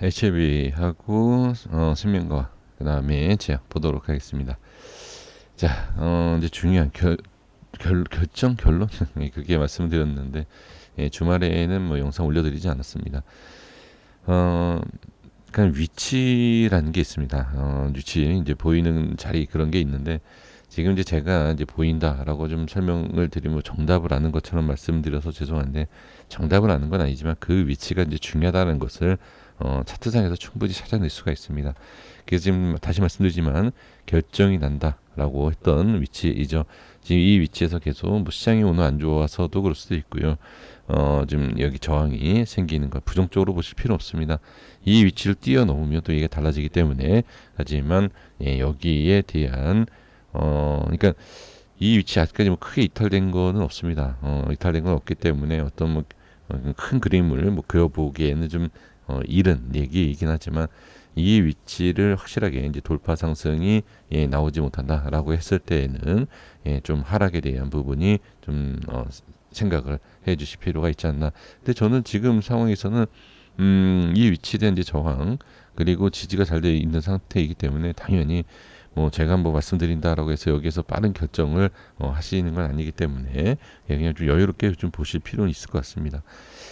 HLB하고 어, 생명과 그 다음에 제약 보도록 하겠습니다. 자, 어, 이제 중요한 결, 결, 결정 결론 그게 말씀드렸는데 예, 주말에는 뭐 영상 올려드리지 않았습니다. 어, 그냥 위치라는 게 있습니다. 어, 위치 이제 보이는 자리 그런 게 있는데 지금 이제 제가 이제 보인다라고 좀 설명을 드리면 정답을 아는 것처럼 말씀드려서 죄송한데 정답을 아는 건 아니지만 그 위치가 이제 중요하다는 것을 어, 차트상에서 충분히 찾아낼 수가 있습니다. 그래서 지금 다시 말씀드리지만 결정이 난다라고 했던 위치이죠. 지금 이 위치에서 계속 뭐 시장이 오늘 안 좋아서도 그럴 수도 있고요. 어, 지금 여기 저항이 생기는 거 부정적으로 보실 필요 없습니다. 이 위치를 뛰어넘으면 또 이게 달라지기 때문에 하지만 예, 여기에 대한 어, 그러니까 이 위치 아직까지 뭐 크게 이탈된 거는 없습니다. 어, 이탈된 건 없기 때문에 어떤 뭐 큰 그림을 뭐 그려보기에는 좀 어, 이른 얘기이긴 하지만 이 위치를 확실하게 이제 돌파 상승이 예, 나오지 못한다라고 했을 때에는 예, 좀 하락에 대한 부분이 좀 어, 생각을 해주실 필요가 있지 않나. 근데 저는 지금 상황에서는 음, 이 위치에 이제 저항 그리고 지지가 잘 되어 있는 상태이기 때문에 당연히 뭐 제가 한번 말씀드린다라고 해서 여기에서 빠른 결정을 어, 하시는 건 아니기 때문에 예, 그냥 좀 여유롭게 좀 보실 필요는 있을 것 같습니다.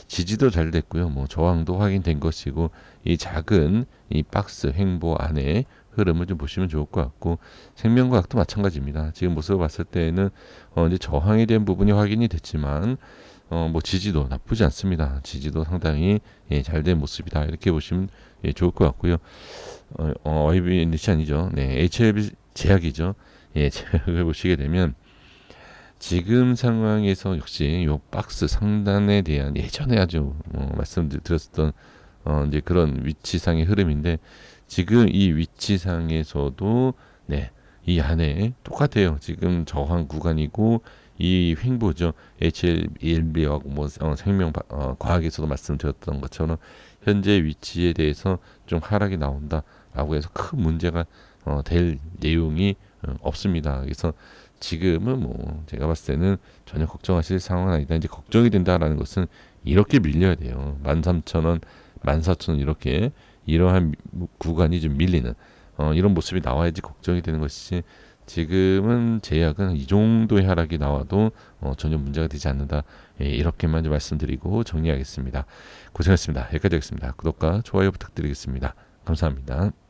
지지도 잘 됐고요. 뭐 저항도 확인된 것이고 이 작은 이 박스 횡보 안에 흐름을 좀 보시면 좋을 것 같고 생명과학도 마찬가지입니다. 지금 모습을 봤을 때는 어 이제 저항에 대한 부분이 확인이 됐지만 어 뭐 지지도 나쁘지 않습니다. 지지도 상당히 예, 잘된 모습이다 이렇게 보시면 예, 좋을 것 같고요. 어, 어 IBNC 아니죠. 네, HLB 제약이죠. 예, 제약을 보시게 되면 지금 상황에서 역시 요 박스 상단에 대한 예전에 아주 어, 말씀드렸었던 어, 이제 그런 위치상의 흐름인데 지금 이 위치상에서도 네, 이 안에 똑같아요. 지금 저항 구간이고 이 횡보죠. HLB하고 뭐 어, 생명 어, 과학에서도 말씀드렸던 것처럼 현재 위치에 대해서 좀 하락이 나온다라고 해서 큰 문제가 어, 될 내용이 어, 없습니다. 그래서 지금은 뭐 제가 봤을 때는 전혀 걱정하실 상황은 아니다. 이제 걱정이 된다라는 것은 이렇게 밀려야 돼요. 13,000원, 14,000원 이렇게 이러한 구간이 좀 밀리는 어, 이런 모습이 나와야지 걱정이 되는 것이지 지금은 제약은 이 정도의 하락이 나와도 어, 전혀 문제가 되지 않는다. 예, 이렇게만 좀 말씀드리고 정리하겠습니다. 고생하셨습니다. 여기까지 하겠습니다. 구독과 좋아요 부탁드리겠습니다. 감사합니다.